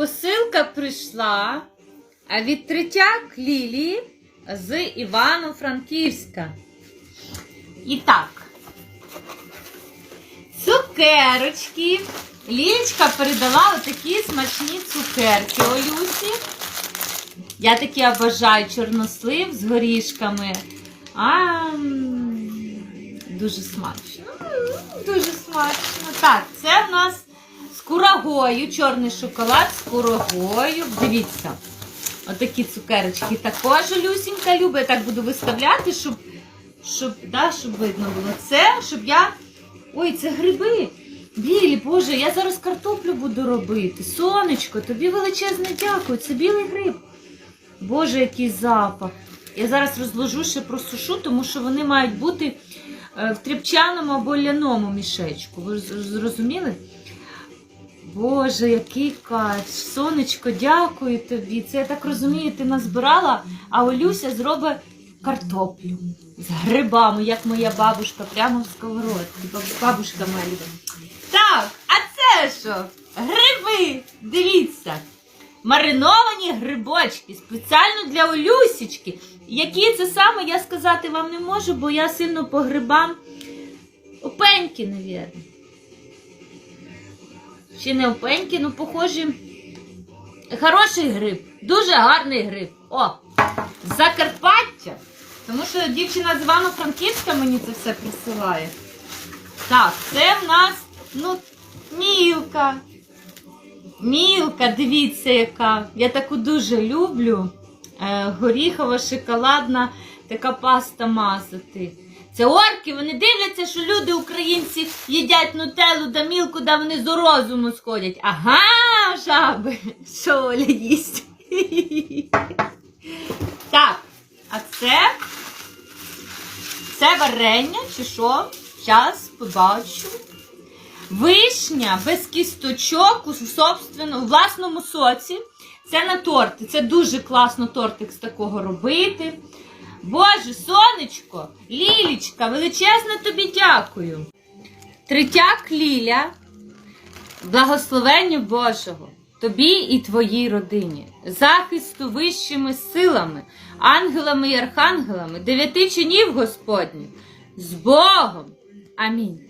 посилка прийшла а третяк Лілії з Івано-Франківська. І так, цукерочки. Лілечка передала отакі смачні цукерки Олюсі. Я такі обожаю чорнослив з горішками. А, дуже смачно. Дуже смачно. Так, це в нас курагою, чорний шоколад з курагою. Дивіться, отакі цукерочки також Люсінька любить. Я так буду виставляти, щоб, щоб, да, щоб видно було. Це, щоб я. Ой, це гриби. Білі, Боже, я зараз картоплю буду робити. Сонечко, тобі величезне дякую. Це білий гриб. Боже, який запах. Я зараз розложу ще просушу, тому що вони мають бути е, в тряпчаному або ляному мішечку. Ви зрозуміли? Боже, який кайф. Сонечко, дякую тобі. Це я так розумію, ти назбирала, а Олюся зробить картоплю з грибами, як моя бабушка, прямо в сковородці. Бабушка моя. Так, а це що? Гриби! Дивіться. Мариновані грибочки спеціально для Олюсічки. Які це саме, я сказати вам не можу, бо я сильно по грибам. Опеньки, навірно. Чи не опеньки, ну похожі. Хороший гриб, дуже гарний гриб. О! Закарпаття. Тому що дівчина з Івано-Франківська мені це все присилає. Так, це в нас, ну, мілка. Мілка, дивіться, яка. Я таку дуже люблю. Е, горіхова, шоколадна така паста мазати. Це орки, вони дивляться, що люди, українці, їдять нутеллу да мілку, да вони з розуму сходять. Ага, жаби, що Оля їсть. Так, а це, це варення чи що? Зараз побачу. Вишня без кісточок у собственно, власному соці. Це на торти. Це дуже класно тортик з такого робити. Боже, сонечко, Лілічка, величезно тобі дякую. Третяк Ліля, благословення Божого, тобі і твоїй родині, захисту вищими силами, ангелами і архангелами, дев'яти чинів Господніх, з Богом. Амінь.